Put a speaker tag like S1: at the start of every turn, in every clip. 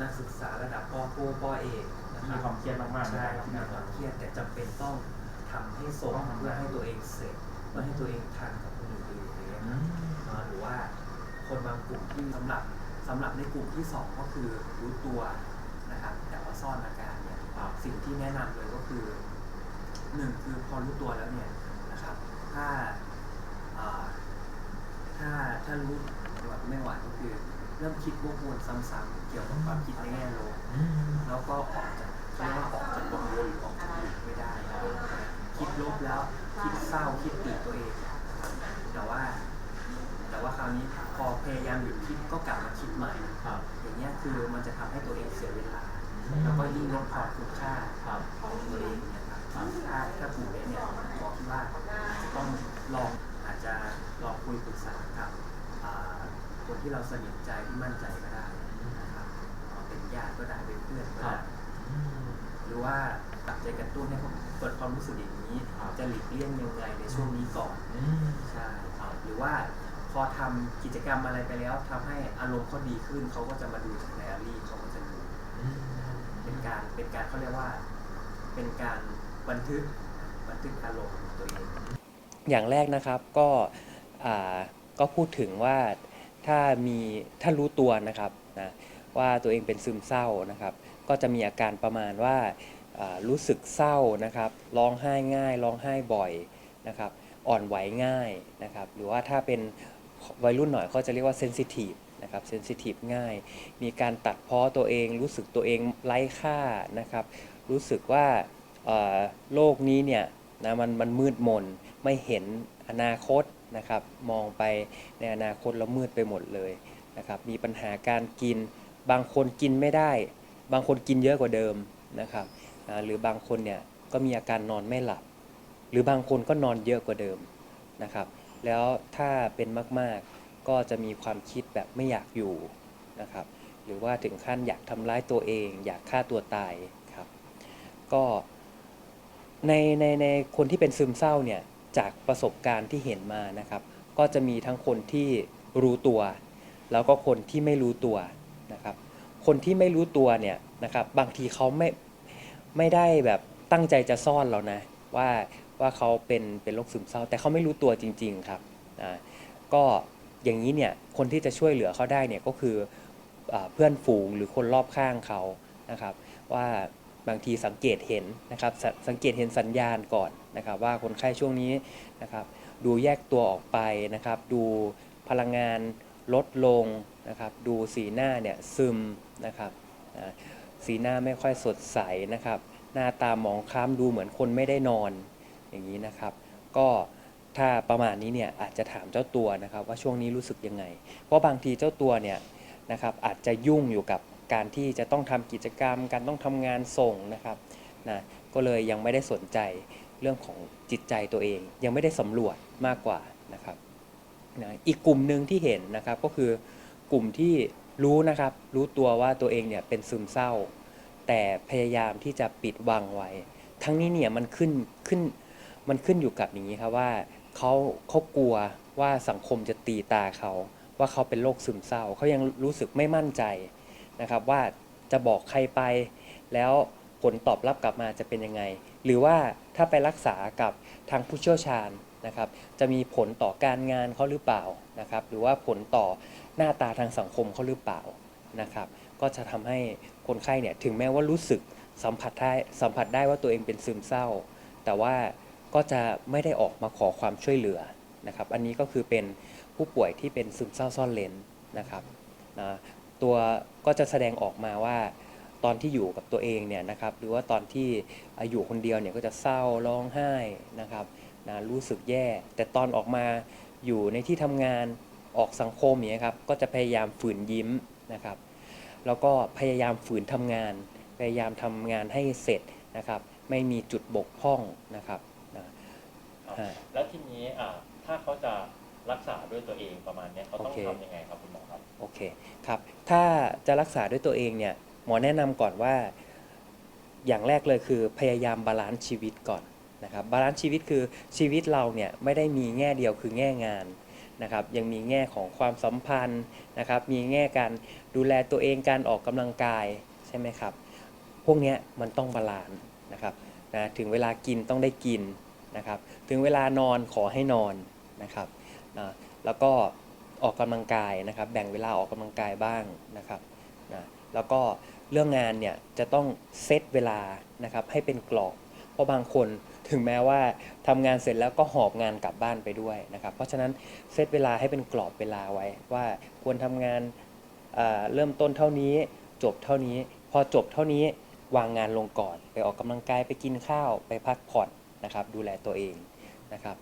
S1: นักศึกษาระดับปโทปเอกนะค
S2: มี
S1: รับ
S2: ความเครียดมากๆ
S1: ใช่
S2: นะ
S1: ที่มีความเครียดแต่จำเป็นต้องทำให้ส่งเพื่อให้ตัวเองเสร็จเพื่อให้ตัวเองทันกับคนอื่นๆอย่างเงี้ย
S2: อื
S1: ครับ
S2: ม
S1: เนาะหรือว่าคนบางกลุ่มที่สำหรับสำหรับในกลุ่มที่สองก็คือรู้ตัวนะครับแต่ว่าซ่อนอาการเนี่ย
S2: ครับ
S1: สิ่งที่แนะนำเลยก็คือหนึ่งคือพอรู้ตัวแล้วเนี่ยนะครับ ถ้าอ่าถ้าถ้ารู้แบบไม่ไหวก็คือ เริ่มคิดวกวนซ้ำๆเกี่ยวกับความคิดในแง่ลบแล้วก็ออกจากเรียกว่าออกจากวงวนหรือออกจากหลุมไม่ได้คิดลบแล้วคิดเศร้าคิดติตัวเอง แต่ว่า แต่ว่าคราวนี้พอพยายามหยุดคิดก็กลับมาคิดใหม่
S2: ครับ
S1: อย่างเงี้ยคือมันจะทำให้ตัวเองเสียเวลาแล้วก็ยิ่งลดความคุ้มค่า
S2: ครับ
S1: ของตัวเองเนะครับ
S2: ครับ
S1: ถ้าถ้ากลุ่เนี่ยหมอคิดว่าจะต้องลองอาจจะลองคุยปรึกษากับ คนที่เราสนิทใจที่มั่นใจก็ได้นะครับอ่าเป็นญาติก็ได้เป็นเพื่อนก็
S2: ครั
S1: ได้
S2: บอืม
S1: หรือว่าตัดใจกระตุ้นให้เขาเกิดความรู้สึกอย่างนี้
S2: ครับ
S1: จะหลีกเลี่ยงยังไงในช่วงนี้ก่อน
S2: อืม
S1: ใช่ครับหรือว่าพอทำกิจกรรมอะไรไปแล้วทำให้อารมณ์เขาดีขึ้นเขาก็จะมาดูจากไดอารี่เขาก็จะดู
S2: อืม
S1: เป็นการเป็นการเขาเรียกว่า เป็นการบันทึกบันทึกอารมณ์ของตัวเอง
S3: อย่างแรกนะครับก็อ่าก็พูดถึงว่า ถ้ามีถ้ารู้ตัวนะครับนะว่าตัวเองเป็นซึมเศร้านะครับ ก็จะมีอาการประมาณว่ารู้สึกเศร้านะครับร้องไห้ง่ายร้องไห้บ่อยนะครับ อ่อนไหวง่ายนะครับ หรือว่าถ้าเป็นวัยรุ่นหน่อยเขาจะเรียกว่าเซนซิทีฟนะครับเซนซิทีฟง่าย มีการตัดเพ้อตัวเองรู้สึกตัวเองไร้ค่านะครับ รู้สึกว่าโลกนี้เนี่ยนะมันมันมืดมนไม่เห็นอนาคต นะครับมองไปในอนาคตแล้วมืดไปหมดเลยนะครับมีปัญหาการกิน บางคนกินไม่ได้ บางคนกินเยอะกว่าเดิมนะครับหรือบางคนเนี่ยก็มีอาการนอนไม่หลับ หรือบางคนก็นอนเยอะกว่าเดิมนะครับแล้วถ้าเป็นมากๆก็จะมีความคิดแบบไม่อยากอยู่นะครับหรือว่าถึงขั้นอยากทำร้ายตัวเอง อยากฆ่าตัวตายครับก็ในในในคนที่เป็นซึมเศร้าเนี่ย จากประสบการณ์ที่เห็นมานะครับ ก็จะมีทั้งคนที่รู้ตัว แล้วก็คนที่ไม่รู้ตัวนะครับ คนที่ไม่รู้ตัวเนี่ยนะครับ บางทีเขาไม่ไม่ได้แบบตั้งใจจะซ่อนเรานะว่าว่าเขาเป็นเป็นโรคซึมเศร้า แต่เขาไม่รู้ตัวจริง ๆครับอ่าก็อย่างนี้เนี่ยคนที่จะช่วยเหลือเขาได้เนี่ยก็คืออเพื่อนฝูงหรือคนรอบข้างเขานะครับ ว่า บางทีสังเกตเห็นนะครับสสังเกตเห็นสัญญาณก่อนนะครับ ว่าคนไข้ช่วงนี้นะครับ ดูแยกตัวออกไปนะครับ ดูพลังงานลดลงนะครับ ดูสีหน้าเนี่ยซึมนะครับสีหน้าไม่ค่อยสดใสนะครับ หน้าตาหมองคล้ำดูเหมือนคนไม่ได้นอนอย่างนี้นะครับ ก็ถ้าประมาณนี้เนี่ยอาจจะถามเจ้าตัวนะครับว่าช่วงนี้รู้สึกยังไง เพราะบางทีเจ้าตัวเนี่ยนะครับอาจจะยุ่งอยู่กับ การที่จะต้องทำกิจกรรม การต้องทำงานส่งนะครับนะก็เลยยังไม่ได้สนใจเรื่องของจิตใจตัวเอง ยังไม่ได้สำรวจมากกว่านะครับนะอีกกลุ่มหนึ่งที่เห็นนะครับก็คือกลุ่มที่รู้นะครับ รู้ตัวว่าตัวเองเนี่ยเป็นซึมเศร้า แต่พยายามที่จะปิดบังไว้ ทั้งนี้เนี่ยมันขึ้นขึ้นมันขึ้นอยู่กับอย่างนี้ครับว่าเขาเขากลัวว่าสังคมจะตีตาเขาว่าเขาเป็นโรคซึมเศร้าเขายังรู้สึกไม่มั่นใจ นะครับว่าจะบอกใครไป แล้วผลตอบรับกลับมาจะเป็นยังไง หรือว่าถ้าไปรักษากับทางผู้เชี่ยวชาญนะครับจะมีผลต่อการงานเขาหรือเปล่านะครับหรือว่าผลต่อหน้าตาทางสังคมเขาหรือเปล่านะครับก็จะทำให้คนไข้เนี่ยถึงแม้ว่ารู้สึกสัมผัสได้สัมผัสได้ว่าตัวเองเป็นซึมเศร้า แต่ว่าก็จะไม่ได้ออกมาขอความช่วยเหลือนะครับ อันนี้ก็คือเป็นผู้ป่วยที่เป็นซึมเศร้าซ่อนเลนนะครับนะ ตัวก็จะแสดงออกมาว่าตอนที่อยู่กับตัวเองเนี่ยนะครับหรือว่าตอนที่อยู่คนเดียวเนี่ยก็จะเศร้าร้องไห้นะครับนะรู้สึกแย่ แต่ตอนออกมาอยู่ในที่ทำงานออกสังคมอย่างเงี้ยครับก็จะพยายามฝืนยิ้มนะครับ แล้วก็พยายามฝืนทำงาน พยายามทำงานให้เสร็จนะครับ ไม่มีจุดบกพร่องนะครับนะ
S2: แล้วทีนี้ถ้าเขาจะ รักษาด้วยตัวเองประมาณเนี้ยเขาต้อง
S3: โอเค
S2: ทำยังไงครับคุณหมอครับ
S3: โอเคครับถ้าจะรักษาด้วยตัวเองเนี่ยหมอแนะนำก่อนว่า อย่างแรกเลยคือพยายามบาลานซ์ชีวิตก่อนนะครับบาลานซ์ชีวิตคือชีวิตเราเนี่ยไม่ได้มีแง่เดียวคือแง่งานนะครับยังมีแง่ของความสัมพันธ์นะครับมีแง่การดดูแลตัวเองการออกกำลังกายใช่ไหมครับพวกเนี้ยมันต้องบาลานซ์นะครับนะถึงเวลากินต้องได้กินนะครับถึงเวลานอนขอให้นอนนะครับ นะแล้วก็ออกกำลังกายนะครับ แบ่งเวลาออกกำลังกายบ้างนะครับนะแล้วก็เรื่องงานเนี่ยจะต้องเซตเวลานะครับให้เป็นกรอบ เพราะบางคนถึงแม้ว่าทำงานเสร็จแล้วก็หอบงานกลับบ้านไปด้วยนะครับ เพราะฉะนั้นเซตเวลาให้เป็นกรอบเวลาไว้ว่าควรทำงานเริ่มต้นเท่านี้จบเท่านี้ พอจบเท่านี้วางงานลงก่อน ไปออกกำลังกายไปกินข้าวไปพักผ่อนนะครับ ดูแลตัวเองนะครับ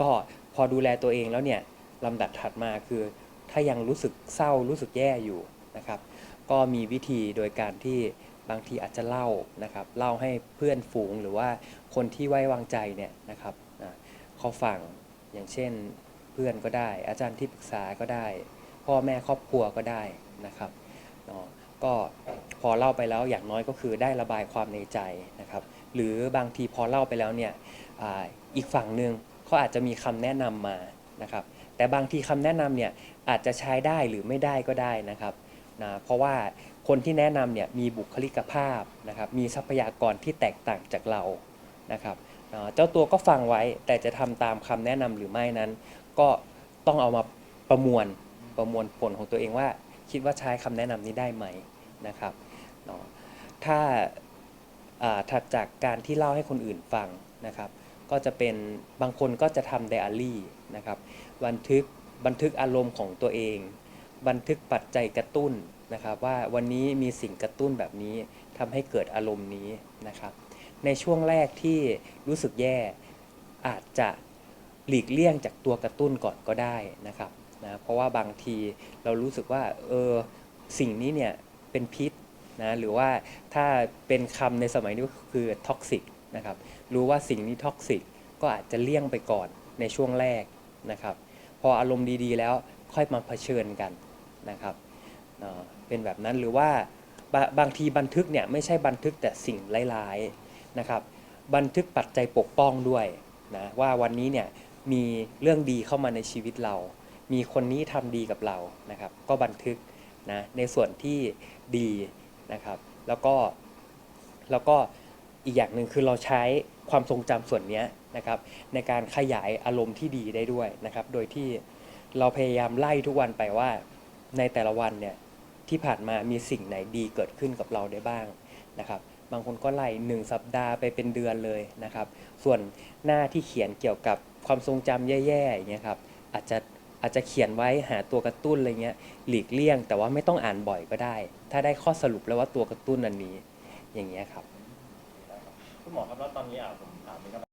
S3: ก็พอดูแลตัวเองแล้วเนี่ยลำดับถัดมาคือ ถ้ายังรู้สึกเศร้ารู้สึกแย่อยู่นะครับ ก็มีวิธีโดยการที่บางทีอาจจะเล่านะครับเล่าให้เพื่อนฝูงหรือว่าคนที่ไว้วางใจเนี่ยนะครับเขาฟังอย่างเช่นเพื่อนก็ได้ อาจารย์ที่ปรึกษาก็ได้ พ่อแม่ครอบครัวก็ได้นะครับเนาะก็พอเล่าไปแล้วอย่างน้อยก็คือได้ระบายความในใจนะครับ หรือบางทีพอเล่าไปแล้วเนี่ยออีกฝั่งหนึ่ง เขาอาจจะมีคำแนะนำมานะครับ แต่บางทีคำแนะนำเนี่ยอาจจะใช้ได้หรือไม่ได้ก็ได้นะครับนะเพราะว่าคนที่แนะนำเนี่ยมีบุคลิกภาพนะครับ มีทรัพยากรที่แตกต่างจากเรานะครับเจ้าตัวก็ฟังไว้แต่จะทำตามคำแนะนำหรือไม่นั้น ก็ต้องเอามาประมวลประมวลผลของตัวเองว่า คิดว่าใช้คำแนะนำนี้ได้ไหมนะครับถ้าถัดจากการที่เล่าให้คนอื่นฟังนะครับ ก็จะเป็นบางคนก็จะทำไดอารี่นะครับบันทึกบันทึกอารมณ์ของตัวเอง บันทึกปัจจัยกระตุ้นนะครับว่าวันนี้มีสิ่งกระตุ้นแบบนี้ทำให้เกิดอารมณ์นี้นะครับ ในช่วงแรกที่รู้สึกแย่อาจจะหลีกเลี่ยงจากตัวกระตุ้นก่อนก็ได้นะครับนะเพราะว่าบางทีเรารู้สึกว่าเออสิ่งนี้เนี่ยเป็นพิษนะหรือว่าถ้าเป็นคำในสมัยนี้ก็คือท็อกซิกนะครับ รู้ว่าสิ่งนี้ท็อกซิกก็อาจจะเลี่ยงไปก่อนในช่วงแรกนะครับ พออารมณ์ดีๆ แล้วค่อยมาเผชิญกันนะครับเป็นแบบนั้นหรือว่าบาบางทีบันทึกเนี่ยไม่ใช่บันทึกแต่สิ่งร้ายๆนะครับ บันทึกปัจจัยปกป้องด้วยนะว่าวันนี้เนี่ยมีเรื่องดีเข้ามาในชีวิตเรา มีคนนี้ทำดีกับเรานะครับ ก็บันทึกนะในส่วนที่ดีนะครับ แล้วก็แล้วก็ อีกอย่างหนึ่งคือเราใช้ความทรงจำส่วนนี้นะครับในการขยายอารมณ์ที่ดีได้ด้วยนะครับ โดยที่เราพยายามไล่ทุกวันไปว่าในแต่ละวันเนี่ยที่ผ่านมามีสิ่งไหนดีเกิดขึ้นกับเราได้บ้างนะครับ บางคนก็ไล่หนึ่งสัปดาห์ไปเป็นเดือนเลยนะครับ ส่วนหน้าที่เขียนเกี่ยวกับความทรงจำแย่ๆอย่างเงี้ยครับอาจจะอาจจะเขียนไว้หาตัวกระตุ้นอะไรเงี้ยหลีกเลี่ยง แต่ว่าไม่ต้องอ่านบ่อยก็ได้ ถ้าได้ข้อสรุปแล้วว่าตัวกระตุ้นอันนี้อย่างเงี้ยครับ
S2: คุณหมอครับแล้วตอนนี้อะผม